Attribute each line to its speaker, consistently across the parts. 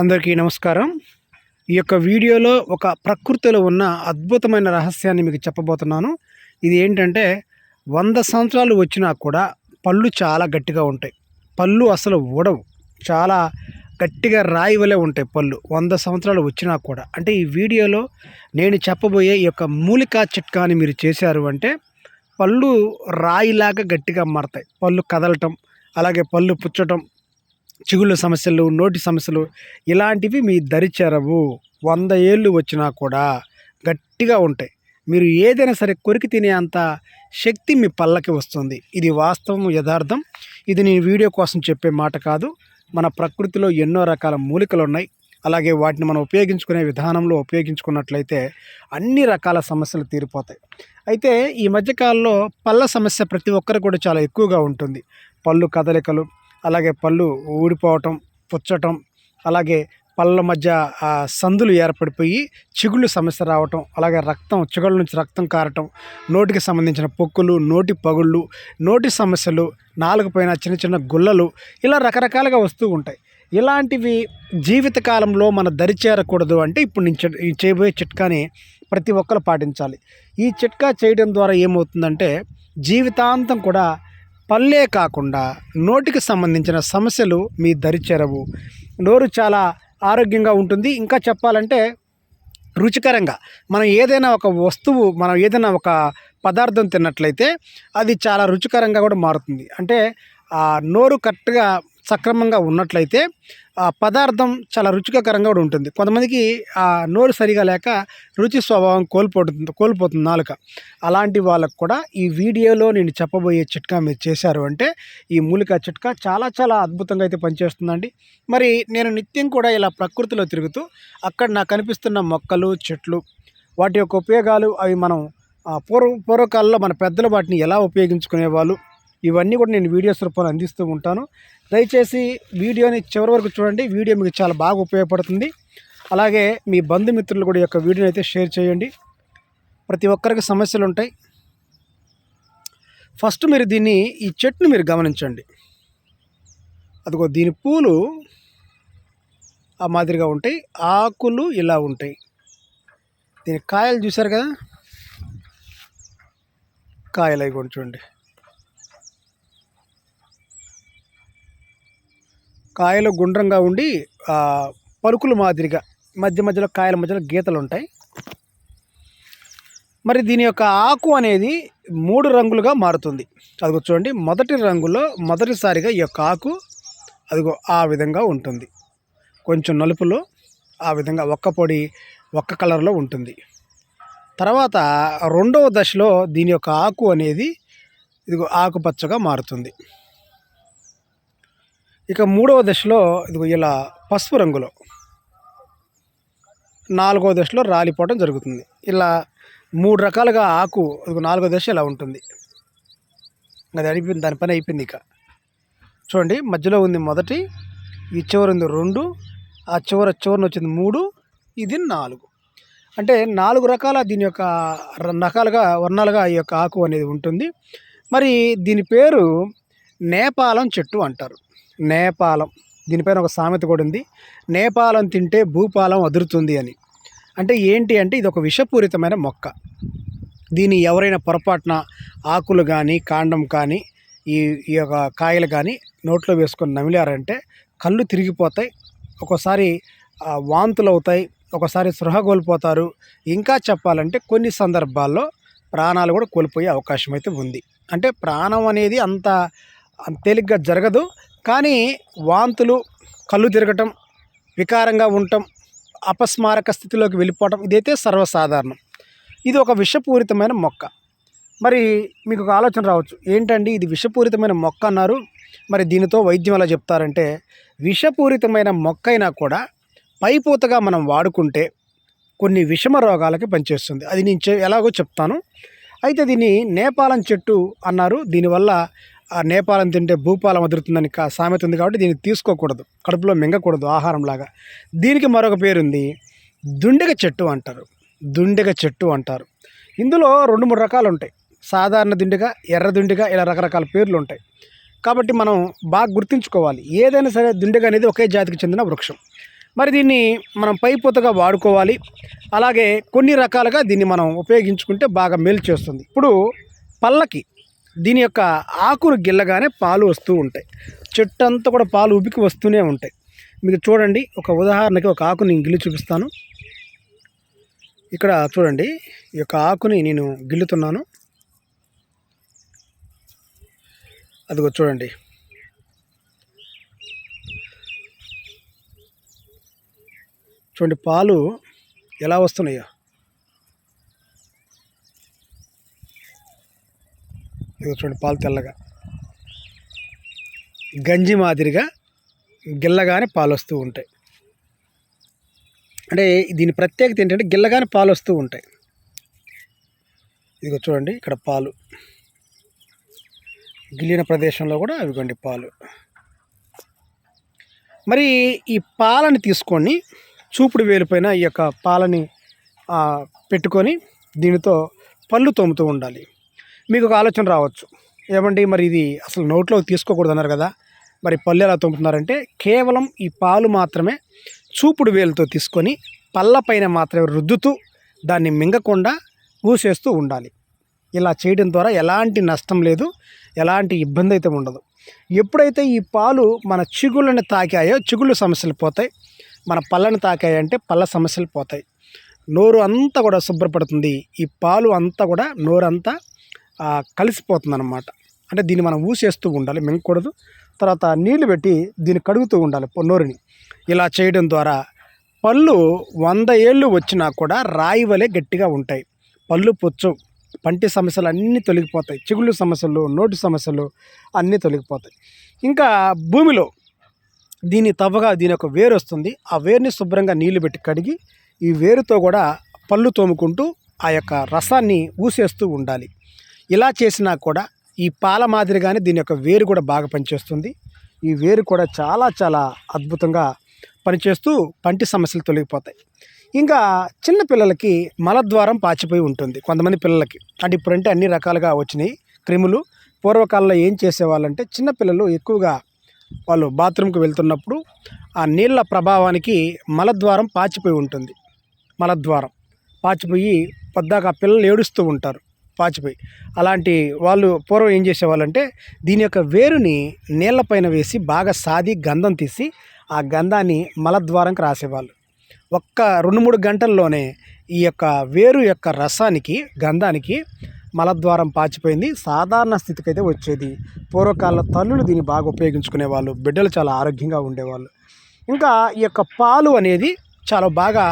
Speaker 1: అందరికీ నమస్కారం. ఈ యొక్క వీడియోలో ఒక ప్రకృతిలో ఉన్న అద్భుతమైన రహస్యాన్ని మీకు చెప్పబోతున్నాను. ఇది ఏంటంటే వంద సంవత్సరాలు వచ్చినా కూడా పళ్ళు చాలా గట్టిగా ఉంటాయి. పళ్ళు అసలు ఊడవు. చాలా గట్టిగా రాయి వలె ఉంటాయి పళ్ళు. వంద సంవత్సరాలు వచ్చినా కూడా. అంటే ఈ వీడియోలో నేను చెప్పబోయే ఈ యొక్క మూలికా చిట్కాని మీరు చేశారు అంటే పళ్ళు రాయిలాగా గట్టిగా మారతాయి. పళ్ళు కదలటం అలాగే పళ్ళు పుచ్చటం చిగుళ్ళ సమస్యలు నోటి సమస్యలు ఇలాంటివి మీ దరిచేరవు. వంద ఏళ్ళు వచ్చినా కూడా గట్టిగా ఉంటాయి. మీరు ఏదైనా సరే కొరికి తినే అంత శక్తి మీ పళ్ళకి వస్తుంది. ఇది వాస్తవం యథార్థం. ఇది నేను వీడియో కోసం చెప్పే మాట కాదు. మన ప్రకృతిలో ఎన్నో రకాల మూలికలు ఉన్నాయి. అలాగే వాటిని మనం ఉపయోగించుకునే విధానంలో ఉపయోగించుకున్నట్లయితే అన్ని రకాల సమస్యలు తీరిపోతాయి. అయితే ఈ మధ్యకాలంలో పళ్ళ సమస్య ప్రతి ఒక్కరు కూడా చాలా ఎక్కువగా ఉంటుంది. పళ్ళు కదలికలు అలాగే పళ్ళు ఊడిపోవటం పుచ్చటం అలాగే పళ్ళ మధ్య సందులు ఏర్పడిపోయి చిగుళ్ళు సమస్య రావటం అలాగే రక్తం చిగుళ్ళ నుంచి రక్తం కారటం నోటికి సంబంధించిన పొక్కులు నోటి పగుళ్ళు నోటి సమస్యలు నాలుగు పైన చిన్న చిన్న గుల్లలు ఇలా రకరకాలుగా వస్తూ ఉంటాయి. ఇలాంటివి జీవితకాలంలో మన దరి చేరకూడదు అంటే ఇప్పుడు నేను చేయబోయే చిట్కాని ప్రతి ఒక్కరు పాటించాలి. ఈ చిట్కా చేయడం ద్వారా ఏమవుతుందంటే జీవితాంతం కూడా పళ్ళే కాకుండా నోటికి సంబంధించిన సమస్యలు మీ దరి చేరవు. నోరు చాలా ఆరోగ్యంగా ఉంటుంది. ఇంకా చెప్పాలంటే రుచికరంగా మనం ఏదైనా ఒక వస్తువు మనం ఏదైనా ఒక పదార్థం తిన్నట్లయితే అది చాలా రుచికరంగా కూడా మారుతుంది. అంటే ఆ నోరు కరెక్ట్గా సక్రమంగా ఉన్నట్లయితే ఆ పదార్థం చాలా రుచికరంగా కూడా ఉంటుంది. కొంతమందికి ఆ నోరు సరిగా లేక రుచి స్వభావం కోల్పోతుంది కోల్పోతుంది నాలుక. అలాంటి వాళ్ళకు కూడా ఈ వీడియోలో నేను చెప్పబోయే చిట్కా మీరు చేశారు అంటే ఈ మూలిక చిట్కా చాలా చాలా అద్భుతంగా అయితే పనిచేస్తుందండి. మరి నేను నిత్యం కూడా ఇలా ప్రకృతిలో తిరుగుతూ అక్కడ నాకు కనిపిస్తున్న మొక్కలు చెట్లు వాటి యొక్క ఉపయోగాలు అవి మనం పూర్వ పూర్వకాలంలో మన పెద్దలు వాటిని ఎలా ఉపయోగించుకునేవాళ్ళు ఇవన్నీ కూడా నేను వీడియోస్ రూపంలో అందిస్తూ ఉంటాను. దయచేసి వీడియోని చివరి వరకు చూడండి. వీడియో మీకు చాలా బాగా ఉపయోగపడుతుంది. అలాగే మీ బంధుమిత్రులు కూడా యొక్క వీడియోని అయితే షేర్ చేయండి. ప్రతి ఒక్కరికి సమస్యలు ఉంటాయి. ఫస్ట్ మీరు దీన్ని ఈ చెట్టును మీరు గమనించండి. అదిగో దీని పూలు ఆ మాదిరిగా ఉంటాయి. ఆకులు ఇలా ఉంటాయి. దీని కాయలు చూశారు కదా? కాయలు అవి చూడండి. కాయలు గుండ్రంగా ఉండి పలుకులు మాదిరిగా మధ్య మధ్యలో కాయల మధ్యలో గీతలు ఉంటాయి మరి దీని యొక్క ఆకు అనేది మూడు రంగులుగా మారుతుంది. అదిగో చూడండి మొదటి రంగులో మొదటిసారిగా ఈ యొక్క ఆకు అదిగో ఆ విధంగా ఉంటుంది. కొంచెం నలుపులో ఆ విధంగా ఒక్క పొడి ఒక్క కలర్లో ఉంటుంది. తర్వాత రెండవ దశలో దీని యొక్క ఆకు అనేది ఇదిగో ఆకుపచ్చగా మారుతుంది. ఇక మూడవ దశలో ఇదిగో ఇలా పసుపు రంగులో నాలుగవ దశలో రాలిపోవడం జరుగుతుంది. ఇలా మూడు రకాలుగా ఆకు ఇదిగో నాలుగో దశ ఇలా ఉంటుంది. అది అయిపోయింది దాని పని అయిపోయింది ఇక. చూడండి మధ్యలో ఉంది మొదటి ఈ చివరి ఉంది రెండు ఆ చివర చివరిని వచ్చింది మూడు ఇది నాలుగు. అంటే నాలుగు రకాల దీని యొక్క రకాలుగా వర్ణాలుగా ఈ యొక్క ఆకు అనేది ఉంటుంది. మరి దీని పేరు నేపాలం చెట్టు అంటారు. నేపాలం. దీనిపైన ఒక సామెత కూడా ఉంది. నేపాలం తింటే భూపాలం అదురుతుంది అని. అంటే ఏంటి అంటే ఇది ఒక విషపూరితమైన మొక్క. దీన్ని ఎవరైనా పొరపాటున ఆకులు కానీ కాండం కానీ ఈ ఈ యొక్క కాయలు కానీ నోట్లో వేసుకొని నమిలారంటే కళ్ళు తిరిగిపోతాయి. ఒక్కోసారి వాంతులు అవుతాయి ఒకసారి సృహ కోల్పోతారు. ఇంకా చెప్పాలంటే కొన్ని సందర్భాల్లో ప్రాణాలు కూడా కోల్పోయే అవకాశం అయితే ఉంది. అంటే ప్రాణం అనేది అంత తేలిగ్గా జరగదు. కానీ వాంతులు కళ్ళు తిరగటం వికారంగా ఉండటం అపస్మారక స్థితిలోకి వెళ్ళిపోవటం ఇదైతే సర్వసాధారణం. ఇది ఒక విషపూరితమైన మొక్క. మరి మీకు ఒక ఆలోచన రావచ్చు. ఏంటండి ఇది విషపూరితమైన మొక్క అన్నారు. మరి దీనితో వైద్యం ఎలా చెప్తారంటే విషపూరితమైన మొక్క అయినా కూడా పైపూతగా మనం వాడుకుంటే కొన్ని విషమ రోగాలకి పనిచేస్తుంది. అది నేను ఎలాగో చెప్తాను. అయితే దీన్ని నేపాలం చెట్టు అన్నారు. దీనివల్ల ఆ నేపాలం తింటే భూపాలం అదురుతుందని కా సామెత ఉంది కాబట్టి దీన్ని తీసుకోకూడదు. కడుపులో మింగకూడదు ఆహారంలాగా. దీనికి మరొక పేరుంది దుండగ చెట్టు అంటారు. దుండగ చెట్టు అంటారు. ఇందులో రెండు మూడు రకాలు ఉంటాయి సాధారణ దుండిగా ఎర్ర దుండిగా ఇలా రకరకాల పేర్లు ఉంటాయి కాబట్టి మనం బాగా గుర్తుంచుకోవాలి. ఏదైనా సరే దుండగ అనేది ఒకే జాతికి చెందిన వృక్షం. మరి దీన్ని మనం పైపోతగా వాడుకోవాలి. అలాగే కొన్ని రకాలుగా దీన్ని మనం ఉపయోగించుకుంటే బాగా మేలు చేస్తుంది. ఇప్పుడు పళ్ళకి దీని యొక్క ఆకును గిల్లగానే పాలు వస్తూ ఉంటాయి. చెట్టు అంతా కూడా పాలు ఉబికి వస్తూనే ఉంటాయి. మీకు చూడండి ఒక ఉదాహరణకి ఒక ఆకుని గిల్లి చూపిస్తాను. ఇక్కడ చూడండి ఈ యొక్క ఆకుని నేను గిల్లుతున్నాను. అదిగో చూడండి. చూడండి పాలు ఎలా వస్తున్నాయో. ఇదిగో చూడండి పాలు తెల్లగా. గంజి మాదిరిగా గిల్లగానే పాలు వస్తూ ఉంటాయి. అంటే దీని ప్రత్యేకత ఏంటంటే గిల్లగానే పాలు వస్తూ ఉంటాయి. ఇదిగో చూడండి ఇక్కడ పాలు. గిల్లిన ప్రదేశంలో కూడా ఇవ్వండి పాలు. మరి ఈ పాలని తీసుకొని చూపుడు వేలిపైన ఈ యొక్క పాలని పెట్టుకొని దీనితో పళ్ళు తోముతూ ఉండాలి. మీకు ఒక ఆలోచన రావచ్చు. ఏమండి మరి ఇది అసలు నోట్లో తీసుకోకూడదు అన్నారు కదా మరి పళ్ళు ఎలా తోముతున్నారంటే కేవలం ఈ పాలు మాత్రమే చూపుడు వేలుతో తీసుకొని పళ్ళపైన మాత్రమే రుద్దుతూ దాన్ని మింగకుండా ఊసేస్తూ ఉండాలి. ఇలా చేయడం ద్వారా ఎలాంటి నష్టం లేదు ఎలాంటి ఇబ్బంది అయితే ఉండదు. ఎప్పుడైతే ఈ పాలు మన చిగుళ్ళని తాకాయో చిగుళ్ళు సమస్యలు పోతాయి మన పళ్ళని తాకాయంటే పళ్ళ సమస్యలు పోతాయి. నోరు అంతా కూడా శుభ్రపడుతుంది. ఈ పాలు అంతా కూడా నోరంతా కలిసిపోతుంది అనమాట అంటే దీన్ని మనం ఊసేస్తూ ఉండాలి మింగకూడదు. తర్వాత నీళ్ళు పెట్టి దీన్ని కడుగుతూ ఉండాలి నోరుని. ఇలా చేయడం ద్వారా పళ్ళు వంద ఏళ్ళు వచ్చినా కూడా రాయి వలె గట్టిగా ఉంటాయి. పళ్ళు పుచ్చు పంటి సమస్యలు అన్నీ తొలగిపోతాయి. చిగుళ్ళు సమస్యలు నోటి సమస్యలు అన్నీ తొలగిపోతాయి. ఇంకా భూమిలో దీన్ని తవ్వగా దీని యొక్క వేరు వస్తుంది. ఆ వేరుని శుభ్రంగా నీళ్ళు పెట్టి కడిగి ఈ వేరుతో కూడా పళ్ళు తోముకుంటూ ఆ యొక్క రసాన్ని ఊసేస్తూ ఉండాలి. ఇలా చేసినా కూడా ఈ పాల మాదిరిగానే దీని యొక్క వేరు కూడా బాగా పనిచేస్తుంది. ఈ వేరు కూడా చాలా చాలా అద్భుతంగా పనిచేస్తూ పంటి సమస్యలు తొలగిపోతాయి. ఇంకా చిన్న పిల్లలకి మలద్వారం పాచిపోయి ఉంటుంది కొంతమంది పిల్లలకి. అంటే ఇప్పుడంటే అన్ని రకాలుగా వచ్చినాయి క్రిములు. పూర్వకాలంలో ఏం చేసేవాళ్ళంటే చిన్నపిల్లలు ఎక్కువగా వాళ్ళు బాత్రూమ్కి వెళ్తున్నప్పుడు ఆ నీళ్ళ ప్రభావానికి మలద్వారం పాచిపోయి ఉంటుంది. మలద్వారం పాచిపోయి పొద్దాక ఆ పిల్లలు ఏడుస్తూ ఉంటారు. పాచిపోయి. అలాంటి వాళ్ళు పూర్వం ఏం చేసేవాళ్ళంటే దీని యొక్క వేరుని నీళ్ళపైన వేసి బాగా సాది గంధం తీసి ఆ గంధాన్ని మలద్వారంకి రాసేవాళ్ళు. ఒక్క రెండు మూడు గంటల్లోనే ఈ యొక్క వేరు యొక్క రసానికి గంధానికి మలద్వారం పాచిపోయింది. సాధారణ స్థితికి అయితే వచ్చేది. పూర్వకాల తల్లులు దీన్ని బాగా ఉపయోగించుకునేవాళ్ళు. బిడ్డలు చాలా ఆరోగ్యంగా ఉండేవాళ్ళు. ఇంకా ఈ యొక్క పాలు అనేది చాలా బాగా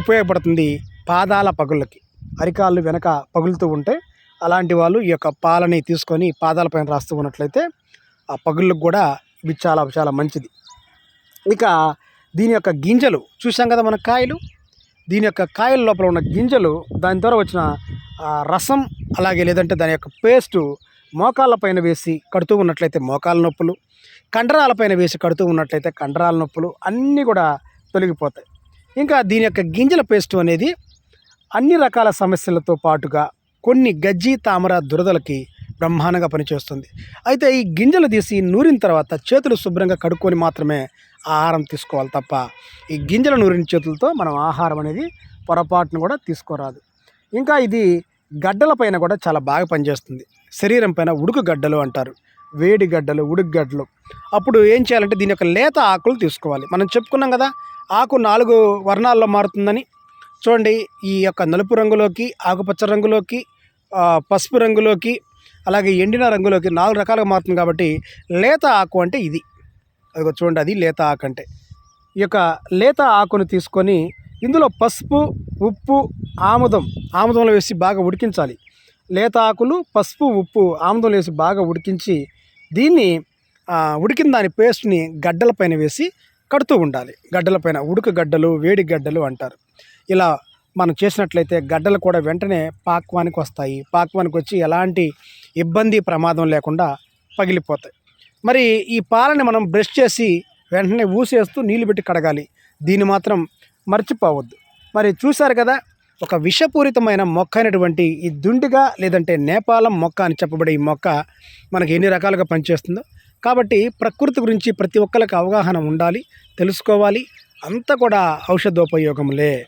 Speaker 1: ఉపయోగపడుతుంది పాదాల పగుళ్ళకి. అరికాళ్ళు వెనక పగులుతూ ఉంటే అలాంటి వాళ్ళు ఈ యొక్క పాలని తీసుకొని పాదాలపైన రాస్తూ ఉన్నట్లయితే ఆ పగుళ్ళకు కూడా ఇవి చాలా చాలా మంచిది. ఇక దీని యొక్క గింజలు చూసాం కదా మన కాయలు? దీని యొక్క కాయల లోపల ఉన్న గింజలు దాని ద్వారా వచ్చిన రసం అలాగే లేదంటే దాని యొక్క పేస్టు మోకాళ్ళ పైన వేసి కడుతూ ఉన్నట్లయితే మోకాళ్ళ నొప్పులు కండరాల పైన వేసి కడుతూ ఉన్నట్లయితే కండరాల నొప్పులు అన్నీ కూడా తొలగిపోతాయి. ఇంకా దీని యొక్క గింజల పేస్టు అనేది అన్ని రకాల సమస్యలతో పాటుగా కొన్ని గజ్జి తామర దురదలకి బ్రహ్మాండంగా పనిచేస్తుంది. అయితే ఈ గింజలు తీసి నూరిన తర్వాత చేతులు శుభ్రంగా కడుక్కొని మాత్రమే ఆహారం తీసుకోవాలి తప్ప ఈ గింజల నూరిన చేతులతో మనం ఆహారం అనేది పొరపాటును కూడా తీసుకోరాదు. ఇంకా ఇది గడ్డల పైన కూడా చాలా బాగా పనిచేస్తుంది. శరీరం పైన ఉడుకు గడ్డలు అంటారు. వేడి గడ్డలు ఉడుకు గడ్డలు. అప్పుడు ఏం చేయాలంటే దీని యొక్క లేత ఆకులు తీసుకోవాలి. మనం చెప్పుకున్నాం కదా ఆకు నాలుగు వర్ణాల్లో మారుతుందని చూడండి ఈ యొక్క నలుపు రంగులోకి ఆకుపచ్చ రంగులోకి పసుపు రంగులోకి అలాగే ఎండిన రంగులోకి నాలుగు రకాలుగా మారుతుంది కాబట్టి లేత ఆకు అంటే ఇది. అదిగో చూడండి అది లేత ఆకు అంటే. ఈ యొక్క లేత ఆకును తీసుకొని ఇందులో పసుపు ఉప్పు ఆముదం ఆముదంలో వేసి బాగా ఉడికించాలి. లేత ఆకులు పసుపు ఉప్పు ఆముదంలో వేసి బాగా ఉడికించి దీన్ని ఉడికిన దాని పేస్ట్ని గడ్డలపైన వేసి కడుతూ ఉండాలి. గడ్డలపైన ఉడుకు గడ్డలు వేడి గడ్డలు అంటారు. ఇలా మనం చేసినట్లయితే గడ్డలు కూడా వెంటనే పాక్వానికి వస్తాయి. పాక్వానికి వచ్చి ఎలాంటి ఇబ్బంది ప్రమాదం లేకుండా పగిలిపోతాయి. మరి ఈ పాలని మనం బ్రష్ చేసి వెంటనే ఊసేస్తూ నీళ్ళు పెట్టి కడగాలి. దీన్ని మాత్రం మర్చిపోవద్దు. మరి చూశారు కదా ఒక విషపూరితమైన మొక్క అయినటువంటి ఈ దుండిగా లేదంటే నేపాలం మొక్క అని చెప్పబడే ఈ మొక్క మనకి ఎన్ని రకాలుగా పనిచేస్తుందో. కాబట్టి ప్రకృతి గురించి ప్రతి ఒక్కరికి అవగాహన ఉండాలి తెలుసుకోవాలి. అంతా కూడా ఔషధోపయోగములే.